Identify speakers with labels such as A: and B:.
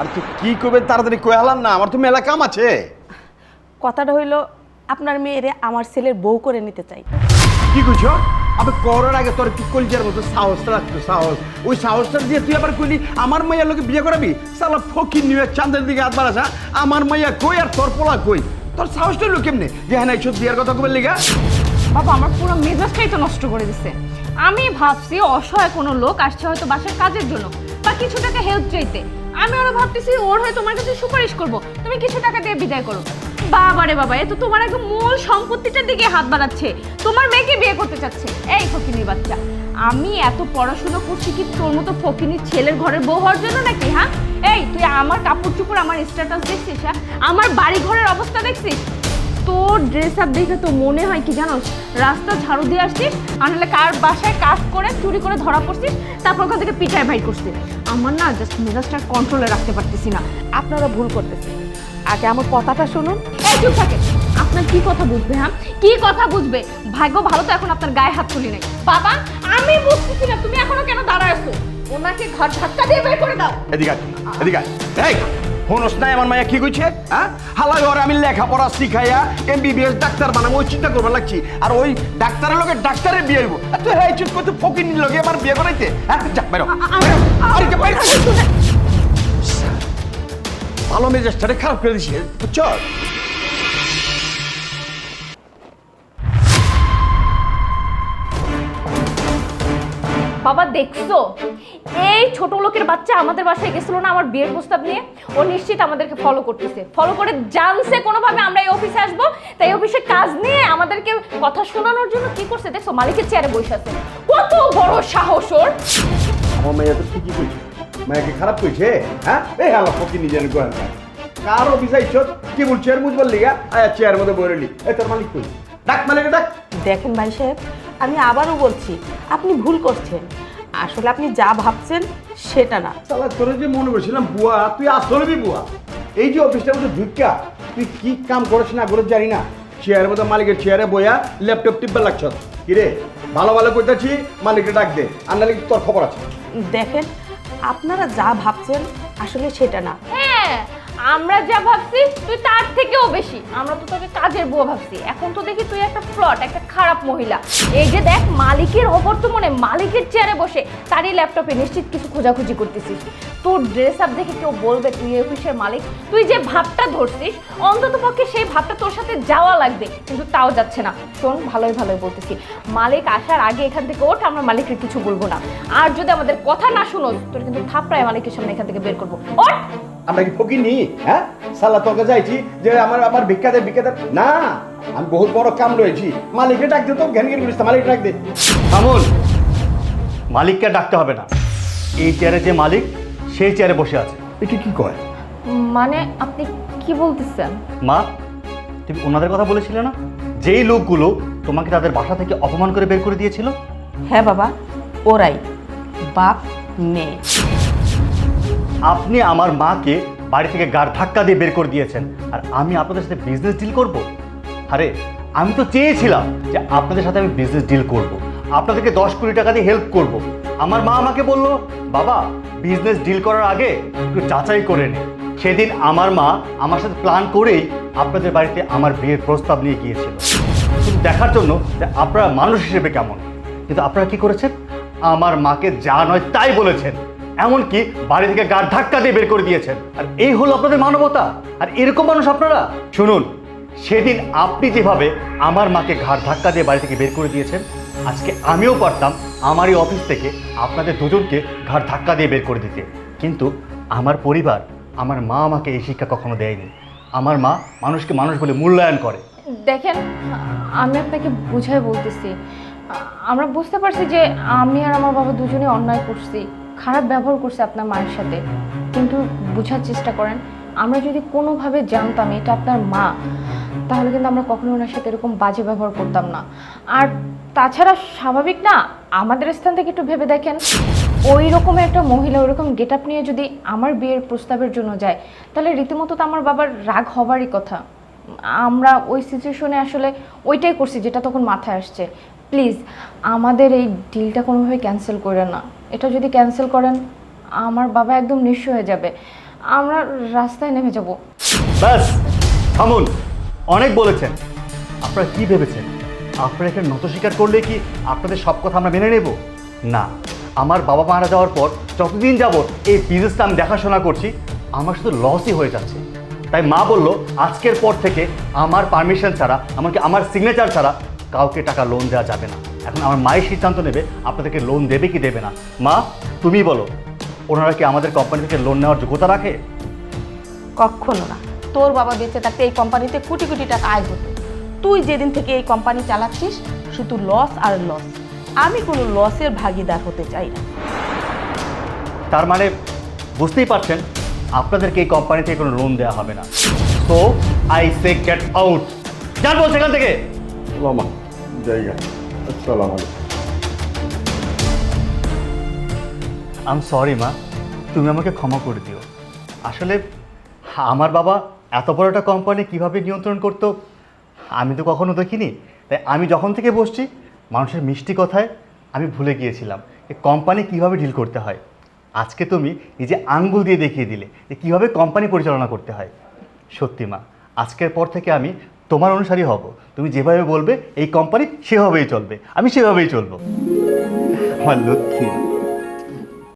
A: আর তুই কি করবে তাড়াতাড়ি কয়ে হালাম না আমার তো মেলা কাম আছে।
B: কথাটা হইল আপনার মেয়েরে আমার ছেলের বউ করে নিতে চাই।
A: কি কইছ? আবে করার আগে তোর কি কলজার মতো সাহস রাখতো সাহস। ওই সাহসটা দিয়ে তুই আবার কইলি আমার মাইয়ার লোকে বিয়ে করাবি? সালা ফকির নিয়ে চাঁদের দিকে হাত বাড়াস হ্যাঁ? আমার মাইয়া কই আর তোর পোলা কই? তোর সাহসটা হলো কেমনে? যে হ্যাঁ এইসব বিয়ের কথা কবে লিগা।
C: বাবা আমার পুরো মেজাজটাই তো নষ্ট করে দিছে। আমি ভাবছি অসহায় কোনো লোক আসছে হয়তো বাসার কাজের জন্য বা কিছু টাকা হেল্প চাইতে। আমি আরও ভাবতেছি, ওর হয়ে তোমার কাছে সুপারিশ করব। তুমি কিছু টাকা দিয়ে বিদায় করো। বাবা রে বাবা, এ তো তোমার একদম মূল সম্পত্তিটার দিকে হাত বাড়াচ্ছে। তোমার মেয়েকে বিয়ে করতে চাচ্ছে। এই ফকিনির বাচ্চা, আমি এত পড়াশুনো করছি কি তোর মতো ফকিনির ছেলের ঘরের বউ হওয়ার জন্য নাকি হ্যাঁ? এই, তুই আমার কাপড় চুপড়, আমার স্ট্যাটাস দেখছিস হ্যাঁ? আমার বাড়ি ঘরের অবস্থা দেখছিস? তোর ড্রেস আপ দেখে তো মনে হয় কি জানোস? রাস্তা ঝাড়ু দিয়ে আসছিস, আর নাহলে কার বাসায় কাজ করে, চুরি করে ধরা পড়ছিস, তারপর ওখান থেকে পিঠায় ভাই করছিস। আমার না জাস্ট মেজাজটা কন্ট্রোলে রাখতে পারতেছি না।
B: আপনারা ভুল করতেছেন। আগে আমার কথাটা শুনুন।
C: এই থাকে আপনার কি কথা বুঝবে হ্যাঁ? কি কথা বুঝবে? ভাগ্য ভালো তো এখন আপনার গায়ে হাত তুলি নাই। বাবা, আমি বুঝতেছি না, তুমি এখনও কেন দাঁড়ায় আছো? ওনাকে ঘর ধাক্কা দিয়ে বের করে দাও।
A: এদিকে এদিকে এই! হনস নাই আমার মায়া কি কইছে হ্যাঁ? হালা ঘরে আমি লেখাপড়া শিখাইয়া এমবিবিএস ডাক্তার বানাবো ওই চিন্তা করবার লাগছি। আর ওই ডাক্তারের লোকে ডাক্তারের বিয়ে হইব। আর তুই হ্যাঁ চুপ করতে ফকির লোকে আমার বিয়ে করাইতে হ্যাঁ? যা বেরো বেরো। আরে যা, বেরো। ভালো মেজাজটা খারাপ করে দিছে বুঝছ?
C: বাবা দেখছ? এই ছোট লোকের বাচ্চা আমাদের বাসায় গেছিল না আমার বিয়ের প্রস্তাব নিয়ে? ও নিশ্চিত আমাদেরকে ফলো করতেছে। ফলো করে জানছে কোনোভাবে আমরা এই অফিসে আসব? তাই অফিসে কাজ নিয়ে আমাদেরকে কথা শোনানোর জন্য কি করছে? দেখছ মালিকের চেয়ারে বসে আছে। কত বড় সাহস ওর!
A: আমার মাইয়া তো ঠিকই কইছে। মায়াকে খারাপ কইছে? হ্যাঁ? এই হালা ফকির নিজের গোয়ান কারও বিচাইছ কি বল চেয়ার বুঝবার লিগা? আয়া চেয়ার মধ্যে বইরলি এই তোর মালিক কই? ডাক মালিক ডাক।
B: দেখেন ভাই সাহেব আমি আবারও বলছি আপনি ভুল করছেন। আসলে আপনি যা ভাবছেন সেটা না।
A: সালা তোর যে মনে করছিলাম বুয়া তুই আসলে বুয়া? এই যে অফিসটার মধ্যে ঢুকা তুই কি কাম করিস না করে জানি না। চেয়ারের মতো মালিকের চেয়ারে বইয়া ল্যাপটপ টিপবে লাগছ। কিরে ভালো ভালো করতেছি মালিককে ডাক দে। আর নাহলে তোর খবর আছে?
B: দেখেন আপনারা যা ভাবছেন আসলে সেটা না।
C: আমরা যা ভাবছি, তুই তার থেকেও বেশি। আমরা তো তোকে কাজের বউ ভাবছি। এখন তো দেখি তুই একটা ফ্লট একটা খারাপ মহিলা। এই যে দেখ, মালিকের অবর্তমানে মালিকের চেয়ারে বসে তারই ল্যাপটপে নিশ্চিত কিছু খোঁজাখুঁজি করতেছিস। তোর ড্রেস আপ দেখে কেউ বলবে তুই এই অফিসের মালিক। তুই যে ভাবটা ধরছিস, অন্তত পক্ষে সেই ভাবটা তোর সাথে যাওয়া লাগবে, কিন্তু তাও যাচ্ছে না। শোন, ভালোই ভালোই বলতেছি। মালিক আসার আগে এখান থেকে ওঠ, আমরা মালিকের কিছু বলব না। আর যদি আমাদের কথা না শুনোস, তোর কিন্তু থাপড়ায় মালিকের সামনে এখান থেকে বের করব। ওঠ!
A: আমরা কি ফকির নি হ্যাঁ? সালা তোকে যাইছি যে আমার আমার ভিক্ষা দে ভিক্ষা দে। না আমি বহুত বড় কাম রয়েছি। মালিককে ডাক দে তো ঘ্যান ঘ্যান করিস মালিক ডাক দে।
D: থামুন মালিককে ডাকতে হবে না। এই চেয়ারে যে মালিক সেই চেয়ারে বসে আছে।
A: এটা কি কয়?
C: মানে আপনি কি বলতেছেন?
D: মা তুমি ওনাদের কথা বলেছিলে না? যেই লোকগুলো তোমাকে তাদের বাসা থেকে অপমান করে বের করে দিয়েছিল?
B: হ্যাঁ বাবা ওরাই। বাপ মেয়ে।
D: আপনি আমার মাকে বাড়ি থেকে গাড় ধাক্কা দিয়ে বের করে দিয়েছেন। আর আমি আপনাদের সাথে বিজনেস ডিল করব? আরে, আমি তো চেয়েছিলাম যে আপনাদের সাথে আমি বিজনেস ডিল করব। আপনাদেরকে দশ কোটি টাকা দিয়ে হেল্প করব। আমার মা আমাকে বলল, বাবা বিজনেস ডিল করার আগে একটু যাচাই করে নে। সেদিন আমার মা আমার সাথে প্ল্যান করেই আপনাদের বাড়িতে আমার বিয়ের প্রস্তাব নিয়ে গিয়েছিল। শুধু দেখার জন্য যে আপনারা মানুষ হিসেবে কেমন। কিন্তু আপনারা কি করেছেন? আমার মাকে যা নয় তাই বলেছেন। এমনকি বাড়ি থেকে গাড় ধাক্কা দিয়ে বের করে দিয়েছেন। আর এই হলো আপনাদের মানবতা। আর এরকম মানুষ আপনারা? শুনুন, সেদিন আপনি যেভাবে আমার মাকে ঘাড় ধাক্কা দিয়ে বাড়ি থেকে বের করে দিয়েছেন, আজকে আমিও পারতাম আমার এই অফিস থেকে আপনাদের দুজনকে ঘাড় ধাক্কা দিয়ে বের করে দিতে। কিন্তু আমার পরিবার, আমার মা আমাকে এই শিক্ষা কখনো দেয়নি। আমার মা মানুষকে মানুষ বলে মূল্যায়ন করে।
C: দেখেন, আমি আপনাকে বুঝাই বলতেছি। আমরা বুঝতে পারছি যে আমি আর আমার বাবা দুজনে অন্যায় করছি। খারাপ ব্যবহার করছে আপনার মায়ের সাথে, কিন্তু বোঝার চেষ্টা করেন, আমরা যদি কোনোভাবে জানতাম এটা আপনার মা, তাহলে কিন্তু আমরা কখনো ওনার সাথে এরকম বাজে ব্যবহার করতাম না। আর তাছাড়া স্বাভাবিক না, আমাদের স্থান থেকে একটু ভেবে দেখেন ওই রকম একটা মহিলা, ওইরকম গেট আপ নিয়ে যদি আমার বিয়ের প্রস্তাবের জন্য যায়, তাহলে রীতিমতো তো আমার বাবার রাগ হবারই কথা। আমরা ওই সিচুয়েশনে আসলে ওইটাই করছি, যেটা তখন মাথায় আসছে। প্লিজ, আমাদের এই ডিলটা কোনোভাবে ক্যান্সেল করেন না। এটা যদি ক্যান্সেল করেন, আমার বাবা একদম নিঃস্ব হয়ে যাবে। আমরা রাস্তায় নেমে যাব।
D: ব্যাস, থামুন। অনেক বলেছেন। আপনারা কি ভেবেছেন? আপনারা এখানে নত স্বীকার করলে কি আপনাদের সব কথা আমরা মেনে নেব? না। আমার বাবা মারা যাওয়ার পর যতদিন যাবত এই বিজনেসটা আমি দেখাশোনা করছি, আমার শুধু লসই হয়ে যাচ্ছে। তাই মা বলল, আজকের পর থেকে আমার পারমিশন ছাড়া এমনকি আমার সিগনেচার ছাড়া কাউকে টাকা লোন দেওয়া যাবে না। এখন আমার মায়ের সিদ্ধান্ত নেবে আপনাদেরকে লোন দেবে কি দেবে না। মা তুমি বলো ওনারা কি আমাদের কোম্পানি থেকে লোন নেওয়ার যোগ্যতা রাখে?
B: কখনো না। তোর বাবা বেঁচে থাকতে এই কোম্পানিতে কোটি কোটি টাকা আয় হতো তুই যেদিন থেকে এই কোম্পানি চালাচ্ছিস শুধু লস আর লস আমি কোনো লসের ভাগিদার হতে চাই না।
D: তার মানে বুঝতেই পারছেন আপনাদেরকে এই কোম্পানি থেকে কোনো লোন দেওয়া হবে না। তো আই সে গেট আউট যান বলছে এখান থেকে।
A: মামা জায়গা আসসালাম
D: আম সরি মা তুমি আমাকে ক্ষমা করে দিও। আসলে, আমার বাবা এত বড় একটা কোম্পানি কীভাবে নিয়ন্ত্রণ করতো, আমি তো কখনো দেখিনি। তাই আমি যখন থেকে বসছি, মানুষের মিষ্টি কথায় আমি ভুলে গিয়েছিলাম এই কোম্পানি কীভাবে ডিল করতে হয়। আজকে তুমি নিজে আঙ্গুল দিয়ে দেখিয়ে দিলে যে কীভাবে কোম্পানি পরিচালনা করতে হয়। সত্যি, মা, আজকের পর থেকে আমি তোমার অনুসারী হব। তুমি যেভাবে বলবে, এই কোম্পানি সেভাবেই চলবে। আমি সেভাবেই চলবো। আমার লক্ষ্মী